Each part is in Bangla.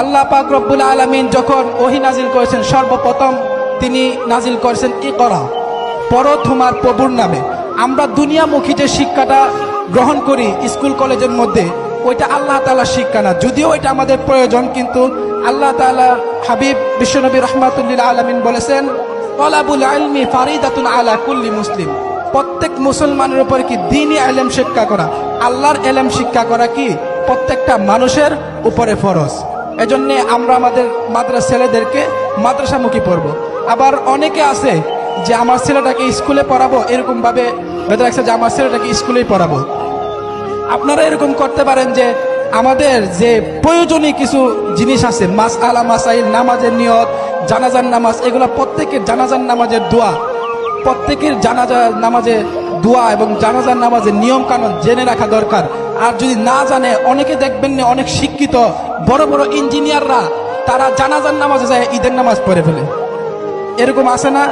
আল্লাহ পাক রব্বুল আলমিন যখন ওহি নাজিল করেছেন, সর্বপ্রথম তিনি নাজিল করেছেন কি করা পর তোমার প্রভুর নামে। আমরা দুনিয়ামুখী যে শিক্ষাটা গ্রহণ করি স্কুল, কলেজের মধ্যে, ওইটা আল্লাহ তালার শিক্ষা না। যদিও এটা আমাদের প্রয়োজন, কিন্তু আল্লাহ তালা হাবিব বিশ্বনবী রহমাতুল্লিল আলমিন বলেছেন, তলাবুল আলমি ফারিদাতুন আলা কুল্লি মুসলিম। প্রত্যেক মুসলমানের উপর কি দিনই এলেম শিক্ষা করা? আল্লাহর এলেম শিক্ষা করা কি? প্রত্যেকটা মানুষের উপরে ফরজ। এজন্য আমরা আমাদের মাদ্রাসা ছেলেদেরকে মাদ্রাসামুখী পড়ব আবার অনেকে আছে যে আমার ছেলেটাকে স্কুলে পড়াবো এরকম ভাবে বেঁধে রাখছে যে আমার ছেলেটাকে স্কুলেই পড়াবো। আপনারা এরকম করতে পারেন যে আমাদের যে প্রয়োজনীয় কিছু জিনিস আছে মাস আলা মাসাইল, নামাজের নিয়ত, জানাজার নামাজ, এগুলো প্রত্যেকের জানাজার নামাজের দোয়া। প্রত্যেকের জানাজা নামাজে দোয়া এবং জানাজার নামাজের নিয়ম কানুন জেনে রাখা দরকার। আর যদি না জানে, অনেকে দেখবেন না অনেক শিক্ষিত, বড় বড় ইঞ্জিনিয়াররা, তারা জানাজার নামাজে যায়, ঈদের নামাজ পড়ে ফেলে। এরকম আছে না?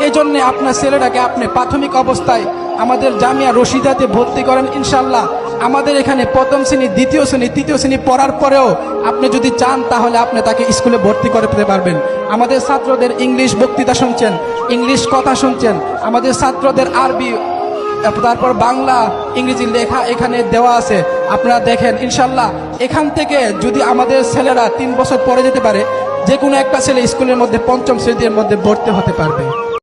এই জন্য আপনার ছেলেটাকে আপনি প্রাথমিক অবস্থায় আমাদের জামিয়া রশিদাতে ভর্তি করেন ইনশাল্লাহ আমাদের এখানে প্রথম শ্রেণি, দ্বিতীয় শ্রেণি, তৃতীয় শ্রেণি পড়ার পরেও আপনি যদি চান, তাহলে আপনি তাকে স্কুলে ভর্তি করে করতে পারবেন। আমাদের ছাত্রদের ইংলিশ বক্তৃতা শুনছেন, ইংলিশ কথা শুনছেন, আমাদের ছাত্রদের আরবি তারপর বাংলা ইংরেজি লেখা এখানে দেওয়া আছে। আপনারা দেখেন, ইনশাল্লাহ, এখান থেকে যদি আমাদের ছেলেরা তিন বছর পরে যেতে পারে যে কোনো একটা ছেলে স্কুলের মধ্যে পঞ্চম শ্রেণির মধ্যে ভর্তি হতে পারবে।